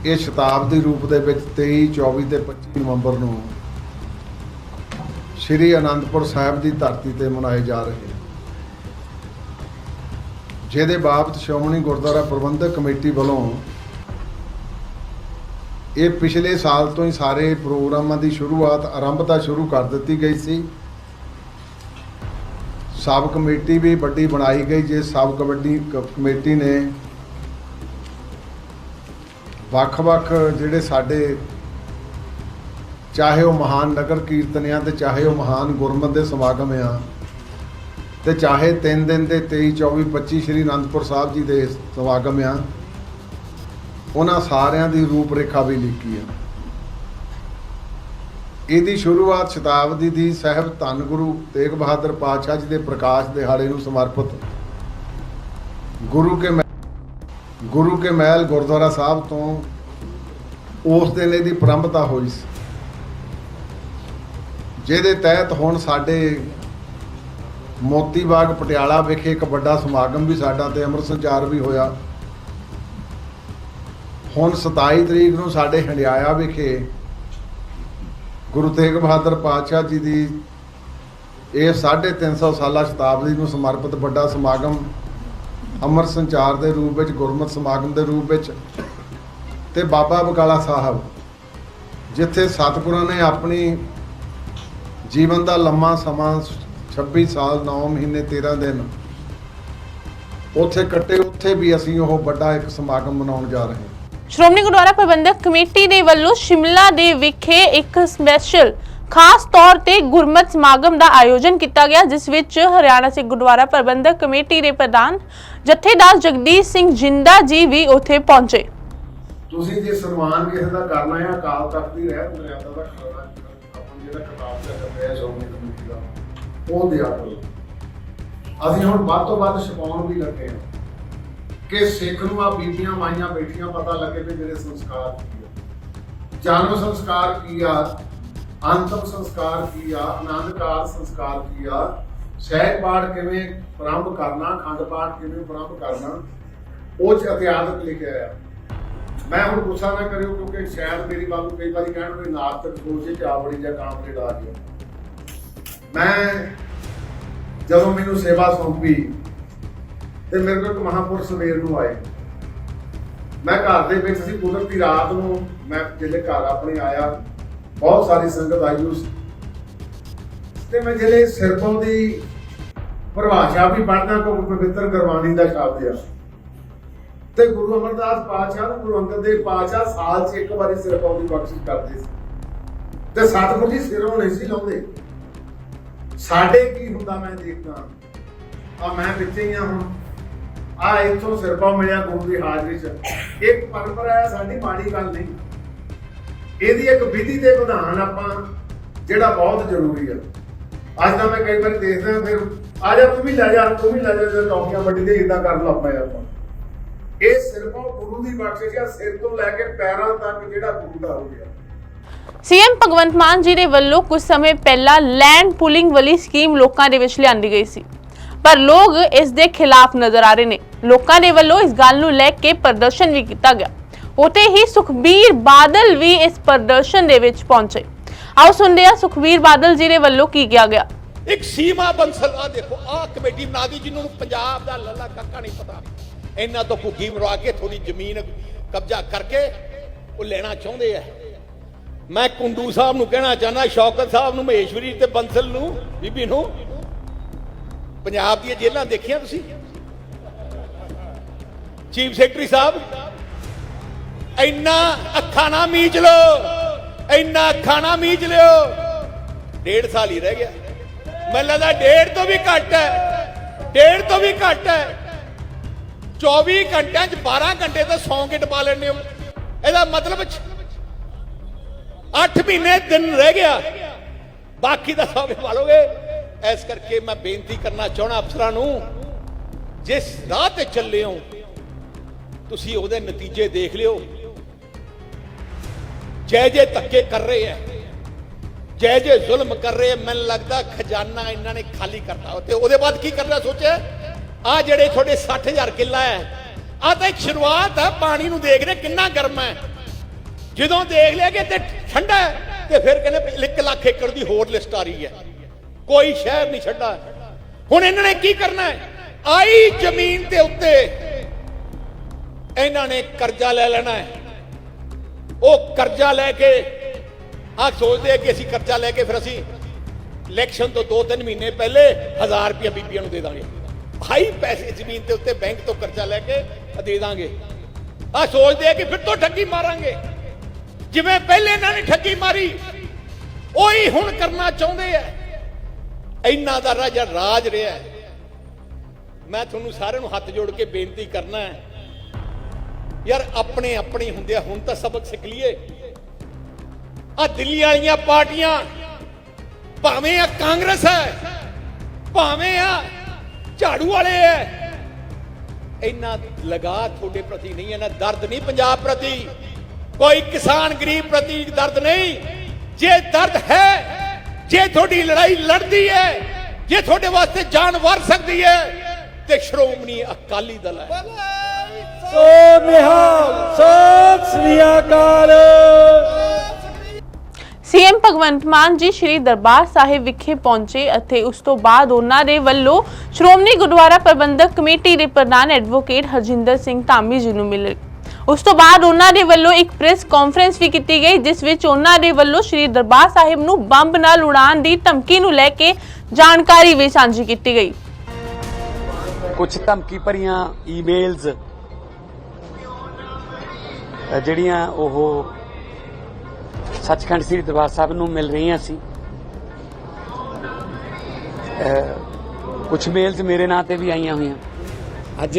ਇਹ ਸ਼ਤਾਬਦੀ ਰੂਪ ਦੇ ਵਿੱਚ 23 24 ਤੇ 25 ਨਵੰਬਰ ਨੂੰ ਸ੍ਰੀ ਅਨੰਦਪੁਰ ਸਾਹਿਬ ਦੀ ਧਰਤੀ ਤੇ ਮਨਾਏ ਜਾ ਰਹੇ ਜਿਹਦੇ ਬਾਬਤ ਸ਼੍ਰੋਮਣੀ ਗੁਰਦੁਆਰਾ ਪ੍ਰਬੰਧਕ ਕਮੇਟੀ ਵੱਲੋਂ ਇਹ ਪਿਛਲੇ ਸਾਲ ਤੋਂ ਹੀ ਸਾਰੇ ਪ੍ਰੋਗਰਾਮਾਂ ਦੀ ਸ਼ੁਰੂਆਤ ਆਰੰਭਤਾ ਸ਼ੁਰੂ ਕਰ ਦਿੱਤੀ ਗਈ ਸੀ। ਸਬ ਕਮੇਟੀ ਵੀ ਵੱਡੀ ਬਣਾਈ ਗਈ ਜੇ ਸਬ ਕਬੱਡੀ ਕ- ਕਮੇਟੀ ਨੇ ਵੱਖ-ਵੱਖ ਜਿਹੜੇ ਸਾਡੇ ਚਾਹੇ ਉਹ ਮਹਾਨ ਨਗਰ ਕੀਰਤਨ ਆ ਤੇ ਚਾਹੇ ਉਹ ਮਹਾਨ ਗੁਰਮਤ ਦੇ ਸਮਾਗਮ ਆ ਤੇ ਚਾਹੇ 3 ਦਿਨ ਦੇ 23 24 25 ਸ਼੍ਰੀ ਅਨੰਦਪੁਰ ਸਾਹਿਬ ਜੀ ਦੇ ਸਮਾਗਮ ਆ, ਉਹਨਾਂ ਸਾਰਿਆਂ ਦੀ ਰੂਪ ਰੇਖਾ ਵੀ ਲਿਖੀ ਆ। ਇਹਦੀ ਸ਼ੁਰੂਆਤ ਸ਼ਤਾਬਦੀ ਦੀ ਸਾਹਿਬ ਧੰਨ ਗੁਰੂ ਤੇਗ ਬਹਾਦਰ ਪਾਤਸ਼ਾਹ ਜੀ ਦੇ ਪ੍ਰਕਾਸ਼ ਦਿਹਾੜੇ ਨੂੰ ਸਮਰਪਿਤ ਗੁਰੂ ਕੇ ਮਹਿ- ਗੁਰੂ ਕੇ ਮਹਿਲ ਗੁਰਦੁਆਰਾ ਸਾਹਿਬ ਤੋਂ ਉਸ ਦਿਨ ਇਹਦੀ ਪ੍ਰੰਭਤਾ ਹੋਈ ਸੀ। ਜਿਹਦੇ ਤਹਿਤ ਹੁਣ ਸਾਡੇ ਮੋਤੀ ਬਾਗ ਪਟਿਆਲਾ ਵਿਖੇ ਇੱਕ ਵੱਡਾ ਸਮਾਗਮ ਵੀ ਸਾਡਾ ਤੇ ਅੰਮ੍ਰਿਤ ਸੰਚਾਰ ਵੀ ਹੋਇਆ। ਹੁਣ 27 ਤਰੀਕ ਨੂੰ ਸਾਡੇ ਹੰਡਿਆਇਆ ਵਿਖੇ ਗੁਰੂ ਤੇਗ ਬਹਾਦਰ ਪਾਤਸ਼ਾਹ ਜੀ ਦੀ ਇਹ 350 ਸਾਲਾ ਸ਼ਤਾਬਦੀ ਨੂੰ ਸਮਰਪਿਤ ਵੱਡਾ ਸਮਾਗਮ ਅੰਮ੍ਰਿਤ ਸੰਚਾਰ ਦੇ ਰੂਪ ਵਿੱਚ, ਗੁਰਮਤਿ ਸਮਾਗਮ ਦੇ ਰੂਪ ਵਿੱਚ ਤੇ ਬਾਬਾ ਬਕਾਲਾ ਸਾਹਿਬ, ਜਿੱਥੇ ਸਤਿਗੁਰਾਂ ਨੇ ਆਪਣੀ ਜੀਵਨ ਦਾ ਲੰਮਾ ਸਮਾਂ 26 ਸਾਲ 9 ਮਹੀਨੇ 13 ਦਿਨ। ਉੱਥੇ ਕੱਟੇ ਉੱਥੇ ਵੀ ਅਸੀਂ ਉਹ ਵੱਡਾ ਇੱਕ ਸਮਾਗਮ ਮਨਾਉਣ ਜਾ ਰਹੇ ਹਾਂ। ਸ਼੍ਰੋਮਣੀ ਗੁਰਦੁਆਰਾ ਪ੍ਰਬੰਧਕ ਕਮੇਟੀ ਦੇ ਵੱਲੋਂ ਸ਼ਿਮਲਾ ਦੇ ਵਿਖੇ ਇੱਕ ਸਪੈਸ਼ਲ ਖਾਸ ਤੌਰ ਤੇ ਗੁਰਮਤਿ ਸਮਾਗਮ ਦਾ ਆਯੋਜਨ ਕੀਤਾ ਗਿਆ ਜਿਸ ਵਿੱਚ ਹਰਿਆਣਾ ਸਿੱਖ ਗੁਰਦੁਆਰਾ ਪ੍ਰਬੰਧਕ ਕਮੇਟੀ ਦੇ ਪ੍ਰਧਾਨ ਜਥੇਦਾਰ ਜਗਦੀਸ਼ ਸਿੰਘ ਜਿੰਦਾ ਜੀ ਵੀ ਉੱਥੇ ਪਹੁੰਚੇ। ਤੁਸੀਂ ਜੇ ਸਨਮਾਨ ਕਿਸੇ ਦਾ ਕਰਨਾ ਹੈ ਅਕਾਲ ਤਖਤ ਦੀ ਰਹਿਤ ਮਰਿਆਦਾ ਦਾ ਕਰਨਾ ਆਪਾਂ ਜਿਹੜਾ ਕਿਤਾਬ ਦਾ ਕਰ ਰਿਹਾ ਸ਼੍ਰੋਮਣੀ ਉਹ ਦਿਆ ਕਰੋ। ਅਸੀਂ ਹੁਣ ਵੱਧ ਤੋਂ ਵੱਧ ਛਪਾਉਣ ਵੀ ਲੱਗੇ ਹਾਂ ਕਿ ਸਿੱਖ ਨੂੰ ਆ ਬੀਬੀਆਂ, ਮਾਈਆਂ ਬੈਠੀਆਂ ਪਤਾ ਲੱਗੇ ਵੀ ਜਿਹੜੇ ਸੰਸਕਾਰ ਕੀ ਆ ਜਨਮ ਸੰਸਕਾਰ ਕੀ ਆ, ਅੰਤਮ ਸੰਸਕਾਰ ਕੀ ਆ ਆਨੰਦ ਸੰਸਕਾਰ ਕੀ ਆ। ਸਹਿਜ ਪਾਠ ਕਿਵੇਂ ਪ੍ਰਾਰੰਭ ਕਰਨਾ, ਖੰਡ ਪਾਠ ਕਿਵੇਂ ਪ੍ਰਾਰੰਭ ਕਰਨਾ, ਉਹ ਚ ਇਤਿਹਾਸਕ ਲਿਖਿਆ ਆ। ਮੈਂ ਹੁਣ ਗੁੱਸਾ ਨਾ ਕਰਿਓ ਕਿਉਂਕਿ ਸ਼ਾਇਦ ਮੇਰੀ ਬਾਬੂ ਕਈ ਵਾਰੀ ਕਹਿਣ ਵੀ ਨਾਸਤਕ ਸੋਚੇ ਚਾਵੜੀ ਆਵੜੀ ਜਾਂ ਕਾਮਰੇ ਲਾ ਦਿਓ ਮੈਂ ਜਦੋਂ ਮੈਨੂੰ ਸੇਵਾ ਸੌਂਪੀ ਤੇ ਮੇਰੇ ਕੋਲ ਇੱਕ ਸਵੇਰ ਨੂੰ ਆਏ। ਮੈਂ ਘਰ ਦੇ ਵਿੱਚ ਸੀ, ਕੁਦਰਤੀ ਰਾਤ ਨੂੰ ਮੈਂ ਜਿਹੜੇ ਘਰ ਆਪਣੇ ਆਇਆ, ਬਹੁਤ ਸਾਰੀ ਸੰਗਤ ਆਈ ਉਸ ਤੇ ਮੈਂ ਜਿਹੜੇ ਸਿਰਪੋਂ ਦੀ ਪਰਿਭਾਸ਼ਾ ਵੀ ਪੜ੍ਹਨਾ ਕੋ ਪਵਿੱਤਰ ਗੁਰਬਾਣੀ ਦਾ ਸ਼ਬਦ ਆ ਤੇ ਗੁਰੂ ਅਮਰਦਾਸ ਪਾਤਸ਼ਾਹ ਨੂੰ ਗੁਰੂ ਅੰਗਦ ਦੇਵ ਪਾਤਸ਼ਾਹ ਸਾਲ 'ਚ ਇੱਕ ਵਾਰੀ ਸਿਰਪਾਂ ਦੀ ਬਖਸ਼ਿਸ਼ ਕਰਦੇ ਸੀ। ਤੇ ਸਤਿਗੁਰੂ ਜੀ ਸਿਰੋਂ ਨਹੀਂ ਸੀ ਲਾਉਂਦੇ। ਸਾਡੇ ਕੀ ਹੁੰਦਾ ਮੈਂ ਦੇਖਦਾ। ਆ ਮੈਂ ਵਿੱਚ ਹੀ ਆ ਹੁਣ। ਆ ਇੱਥੋਂ ਸਿਰਪਾ ਮਿਲਿਆ ਗੁਰੂ ਦੀ ਹਾਜ਼ਰੀ 'ਚ। ਇੱਕ ਪਰੰਪਰਾ ਹੈ, ਸਾਡੀ ਮਾੜੀ ਗੱਲ ਨਹੀਂ। ਇਹਦੀ ਇੱਕ ਵਿਧੀ ਤੇ ਵਿਧਾਨ ਆਪਾਂ, ਜਿਹੜਾ ਬਹੁਤ ਜ਼ਰੂਰੀ ਆ। ਅੱਜ ਤਾਂ ਮੈਂ ਕਈ ਵਾਰੀ ਦੇਖਦਾ, ਫਿਰ ਆ ਜਾ, ਤੂੰ ਵੀ ਲੈ ਜਾ, ਤੂੰ ਵੀ ਲੈ ਜਾ, ਜੇ ਟੌਫੀਆਂ ਵੱਡੀ ਦੇ ਇਦਾਂ ਕਰ ਲੱਗ ਪਏ ਆਪਾਂ। ਇਹ ਸਿਰਫ ਗੁਰੂ ਦੀ ਬਖਸ਼ਿਸ਼ ਆ, ਸਿਰ ਤੋਂ ਲੈ ਕੇ ਪੈਰਾਂ ਤੱਕ ਜਿਹੜਾ ਗੁਰੂ ਦਾ ਹੋ ਗਿਆ। ਸੀਐਮ ਭਗਵੰਤ ਮਾਨ ਜੀ ਦੇ ਵੱਲੋਂ ਕੁਝ ਸਮੇਂ ਪਹਿਲਾਂ ਲੈਂਡ ਪੂਲਿੰਗ ਵਾਲੀ ਸਕੀਮ ਲੋਕਾਂ ਦੇ ਵਿੱਚ ਲਿਆਂਦੀ ਗਈ ਸੀ। ਪਰ ਲੋਕ ਇਸ ਦੇ ਖਿਲਾਫ ਨਜ਼ਰ ਆ ਰਹੇ ਨੇ। ਲੋਕਾਂ ਦੇ ਵੱਲੋਂ ਇਸ ਗੱਲ ਨੂੰ ਲੈ ਕੇ ਪ੍ਰਦਰਸ਼ਨ ਵੀ ਕੀਤਾ ਗਿਆ। ਉਤੇ ਹੀ ਸੁਖਬੀਰ ਬਾਦਲ ਵੀ ਇਸ ਪ੍ਰਦਰਸ਼ਨ ਦੇ ਵਿੱਚ ਪਹੁੰਚੇ। ਆਓ ਸੁਣਦੇ ਹਾਂ ਸੁਖਬੀਰ ਬਾਦਲ ਜੀ ਦੇ ਵੱਲੋਂ ਕੀ ਕਿਹਾ ਗਿਆ। ਇੱਕ ਸੀਮਾ ਬੰਸਲ ਦੇਖੋ ਆ ਕਮੇਟੀ ਬਣਾ ਦੀ ਜਿਹਨੂੰ ਨੂੰ ਪੰਜਾਬ ਦਾ ਲੱਲਾ ਕੱਕਾ ਨਹੀਂ ਪਤਾ। ਇਹਨਾਂ ਤੋਂ ਭੁੱਖੀ ਮਰਵਾ ਕੇ ਥੋੜੀ ਜ਼ਮੀਨ ਕਬਜ਼ਾ ਕਰਕੇ ਉਹ ਲੈਣਾ ਚਾਹੁੰਦੇ ਆ। ਮੈਂ ਕੁੰਡੂ ਸਾਹਿਬ ਨੂੰ ਕਹਿਣਾ ਚਾਹਨਾ ਸ਼ੌਕਤ ਸਾਹਿਬ ਨੂੰ, ਮਹੇਸ਼ਵਰੀ ਤੇ ਬੰਸਲ ਨੂੰ, ਬੀਬੀ ਨੂੰ। ਪੰਜਾਬ ਦੀਆਂ ਜੇਲ੍ਹਾਂ ਦੇਖੀਆਂ ਤੁਸੀਂ? ਚੀਫ ਸੈਕਟਰੀ ਸਾਹਿਬ, ਇੰਨਾ ਅੱਖਾਂ ਨਾ ਮੀਚ ਲੋ ਇੰਨਾ ਅੱਖਾਂ ਨਾ ਮੀਚ ਲਿਓ। ਡੇਢ ਸਾਲ ਹੀ ਰਹਿ ਗਿਆ। ਮੈਨੂੰ ਲੱਗਦਾ ਡੇਢ ਤੋਂ ਵੀ ਘੱਟ ਹੈ, ਡੇਢ ਤੋਂ ਵੀ ਘੱਟ ਹੈ। 24 ਘੰਟਿਆਂ ਚ 12 ਘੰਟੇ ਤਾਂ ਸੌਂ ਕੇ ਟਪਾ ਲੈਣੇ ਹੋ। ਇਹਦਾ ਮਤਲਬ 8 ਮਹੀਨੇ ਦਿਨ ਰਹਿ ਗਿਆ। ਬਾਕੀ ਦਾ ਸੌਂ ਕੇ ਇਸ ਕਰਕੇ ਮੈਂ ਬੇਨਤੀ ਕਰਨਾ ਚਾਹਣਾ ਅਫਸਰਾਂ ਨੂੰ, ਜਿਸ ਰਾਹ ਤੇ ਚੱਲੇ ਹੋ, ਤੁਸੀਂ ਉਹਦੇ ਨਤੀਜੇ ਦੇਖ ਲਿਓ। ਜੈ ਜੈ ਧੱਕੇ ਕਰ ਰਹੇ ਹੈ ਜੈ ਜੈ ਜ਼ੁਲਮ ਕਰ ਰਹੇ ਹੈ ਮੈਨੂੰ ਲੱਗਦਾ ਖਜ਼ਾਨਾ ਇਹਨਾਂ ਨੇ ਖਾਲੀ ਕਰਤਾ। ਤੇ ਉਹਦੇ ਬਾਅਦ ਕੀ ਕਰਨਾ ਸੋਚਿਆ? ਆ ਜਿਹੜੇ ਤੁਹਾਡੇ 60000 ਕਿੱਲਾ ਹੈ ਆ ਤਾਂ ਇੱਕ ਸ਼ੁਰੂਆਤ ਹੈ ਪਾਣੀ ਨੂੰ ਦੇਖ ਰਹੇ ਕਿੰਨਾ ਗਰਮ ਹੈ ਜਦੋਂ ਦੇਖ ਲਿਆ ਕਿ ਤੇ ਠੰਡਾ ਤੇ ਫਿਰ ਕਹਿੰਦੇ 1 ਲੱਖ ਏਕੜ ਦੀ ਹੋਰ ਲਿਸਟ ਆ ਰਹੀ ਹੈ। ਕੋਈ ਸ਼ਹਿਰ ਨਹੀਂ ਛੱਡਾ ਹੁਣ ਇਹਨਾਂ ਨੇ ਕੀ ਕਰਨਾ ਹੈ? ਆਈ ਜ਼ਮੀਨ ਦੇ ਉੱਤੇ ਇਹਨਾਂ ਨੇ ਕਰਜ਼ਾ ਲੈ ਲੈਣਾ ਹੈ। ਉਹ ਕਰਜ਼ਾ ਲੈ ਕੇ ਆ ਸੋਚਦੇ ਆ ਕਿ ਅਸੀਂ ਕਰਜ਼ਾ ਲੈ ਕੇ ਫਿਰ ਅਸੀਂ ਇਲੈਕਸ਼ਨ ਤੋਂ 2-3 ਮਹੀਨੇ ਪਹਿਲੇ 1000 ਰੁਪਏ ਬੀਬੀਆਂ ਨੂੰ ਦੇ ਦਾਂਗੇ। ਹਾਈ ਪੈਸੇ ਜ਼ਮੀਨ ਦੇ ਉੱਤੇ ਬੈਂਕ ਤੋਂ ਕਰਜ਼ਾ ਲੈ ਕੇ ਦੇ ਦਾਂਗੇ। ਆ ਸੋਚਦੇ ਆ ਕਿ ਫਿਰ ਤੋਂ ਠੱਗੀ ਮਾਰਾਂਗੇ। ਜਿਵੇਂ ਪਹਿਲੇ ਇਹਨਾਂ ਨੇ ਠੱਗੀ ਮਾਰੀ, ਉਹੀ ਹੁਣ ਕਰਨਾ ਚਾਹੁੰਦੇ ਆ। ਇੰਨਾ ਦਾ ਰਾਜ ਰਾਜ ਰਿਹਾ ਮੈਂ ਤੁਹਾਨੂੰ ਸਾਰਿਆਂ ਨੂੰ ਹੱਥ ਜੋੜ ਕੇ ਬੇਨਤੀ ਕਰਨਾ ਹੈ। ਯਾਰ, ਆਪਣੇ ਆਪਣੇ ਹੁੰਦੇ ਆ ਹੁਣ ਤਾਂ ਸਬਕ ਸਿੱਖ ਲਈਏ। ਆ ਦਿੱਲੀ ਵਾਲੀਆਂ ਪਾਰਟੀਆਂ ਭਾਵੇਂ ਆ ਕਾਂਗਰਸ ਹੈ, ਭਾਵੇਂ ਆ ਝਾੜੂ ਵਾਲੇ ਹੈ। ਇੰਨਾ ਲਗਾ ਤੁਹਾਡੇ ਪ੍ਰਤੀ ਨਹੀਂ ਹੈ ਨਾ ਦਰਦ ਨਹੀਂ ਪੰਜਾਬ ਪ੍ਰਤੀ। ਕੋਈ ਕਿਸਾਨ ਗਰੀਬ ਪ੍ਰਤੀ ਦਰਦ ਨਹੀਂ। ਜੇ ਦਰਦ ਹੈ ਜੇ ਤੁਹਾਡੀ ਲੜਾਈ ਲੜਦੀ ਹੈ ਜੇ ਤੁਹਾਡੇ ਵਾਸਤੇ ਜਾਨ ਵਾਰ ਸਕਦੀ ਹੈ ਤੇ ਸ਼੍ਰੋਮਣੀ ਅਕਾਲੀ ਦਲ ਹੈ। ਸੀਐਮ ਭਗਵੰਤ ਮਾਨ ਜੀ ਸ਼੍ਰੀ ਦਰਬਾਰ ਸਾਹਿਬ ਵਿਖੇ ਪਹੁੰਚੇ ਅਤੇ ਉਸ ਤੋਂ ਬਾਅਦ ਉਹਨਾਂ ਦੇ ਵੱਲੋਂ ਸ਼੍ਰੋਮਣੀ ਗੁਰਦੁਆਰਾ ਪ੍ਰਬੰਧਕ ਕਮੇਟੀ ਦੇ ਪ੍ਰਧਾਨ ਐਡਵੋਕੇਟ ਹਰਜਿੰਦਰ ਸਿੰਘ ਧਾਮੀ ਜੀ ਨੂੰ ਮਿਲੇ। ਉਸ ਤੋਂ ਬਾਅਦ ਉਹਨਾਂ ਦੇ ਵੱਲੋਂ ਇੱਕ ਪ੍ਰੈਸ ਕਾਨਫਰੰਸ ਵੀ ਕੀਤੀ ਗਈ ਜਿਸ ਵਿੱਚ ਉਹਨਾਂ ਦੇ ਵੱਲੋਂ ਸ਼੍ਰੀ ਦਰਬਾਰ ਸਾਹਿਬ ਨੂੰ ਬੰਬ ਨਾਲ ਉਡਾਉਣ ਦੀ ਧਮਕੀ ਨੂੰ ਲੈ ਕੇ ਜਾਣਕਾਰੀ ਵੀ ਸਾਂਝੀ ਕੀਤੀ ਗਈ। ਕੁਝ ਧਮਕੀ ਭਰੀਆਂ ਈਮੇਲਸ ਜਿਹੜੀਆਂ ਉਹ ਸੱਚਖੰਡ ਸ੍ਰੀ ਦਰਬਾਰ ਸਾਹਿਬ ਨੂੰ ਮਿਲ ਰਹੀਆਂ ਸੀ। ਕੁਝ ਮੇਲਸ ਮੇਰੇ ਨਾਂ ਤੇ ਵੀ ਆਈਆਂ ਹੋਈਆਂ। ਅੱਜ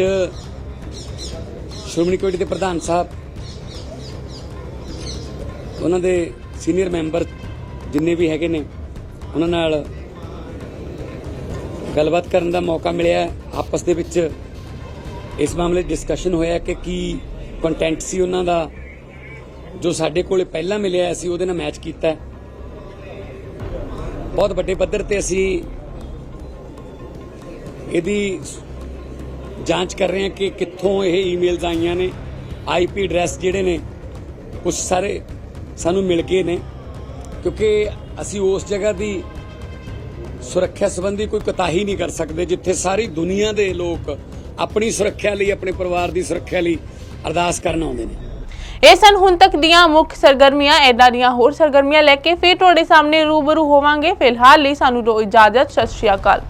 ਸ਼੍ਰੋਮਣੀ ਕਮੇਟੀ ਦੇ ਪ੍ਰਧਾਨ ਸਾਹਿਬ, ਉਹਨਾਂ ਦੇ ਸੀਨੀਅਰ ਮੈਂਬਰ ਜਿੰਨੇ ਵੀ ਹੈਗੇ ਨੇ, ਉਹਨਾਂ ਨਾਲ ਗੱਲਬਾਤ ਕਰਨ ਦਾ ਮੌਕਾ ਮਿਲਿਆ ਆਪਸ ਦੇ ਵਿੱਚ ਇਸ ਮਾਮਲੇ ਡਿਸਕਸ਼ਨ ਹੋਇਆ ਕਿ ਕੀ ਕੰਟੈਂਟ ਸੀ ਉਹਨਾਂ ਦਾ, ਜੋ ਸਾਡੇ ਕੋਲੇ ਪਹਿਲਾਂ ਮਿਲਿਆ ਸੀ ਉਹਦੇ ਨਾਲ ਮੈਚ ਕੀਤਾ ਬਹੁਤ ਵੱਡੇ ਪੱਧਰ ਤੇ ਅਸੀਂ ਇਹਦੀ ਜਾਂਚ ਕਰ ਰਹੇ ਹਾਂ ਕਿ ਕਿੱਥੋਂ ਇਹ ਈਮੇਲਸ ਆਈਆਂ ਨੇ ਆਈਪੀ ਐਡਰੈਸ ਜਿਹੜੇ ਨੇ ਕੁਝ ਸਾਰੇ ਸਾਨੂੰ ਮਿਲ ਗਏ ਨੇ, ਕਿਉਂਕਿ ਅਸੀਂ ਉਸ ਜਗ੍ਹਾ ਦੀ ਸੁਰੱਖਿਆ ਸੰਬੰਧੀ ਕੋਈ ਕਤਾਹੀ ਨਹੀਂ ਕਰ ਸਕਦੇ ਜਿੱਥੇ ਸਾਰੀ ਦੁਨੀਆ ਦੇ ਲੋਕ ਆਪਣੀ ਸੁਰੱਖਿਆ ਲਈ, ਆਪਣੇ ਪਰਿਵਾਰ ਦੀ ਸੁਰੱਖਿਆ ਲਈ ਅਰਦਾਸ ਕਰਨ ਆਉਂਦੇ ਨੇ। ਇਹ ਸਨ ਹੁਣ ਤੱਕ ਦੀਆਂ ਮੁੱਖ ਸਰਗਰਮੀਆਂ ਐਦਾਂ ਦੀਆਂ ਹੋਰ ਸਰਗਰਮੀਆਂ ਲੈ ਕੇ ਫੇਰ ਤੁਹਾਡੇ ਸਾਹਮਣੇ ਰੂਬਰੂ ਹੋਵਾਂਗੇ। ਫਿਲਹਾਲ ਲਈ ਸਾਨੂੰ ਦਿਓ ਇਜਾਜ਼ਤ, ਸਤਿ ਸ਼੍ਰੀ ਅਕਾਲ।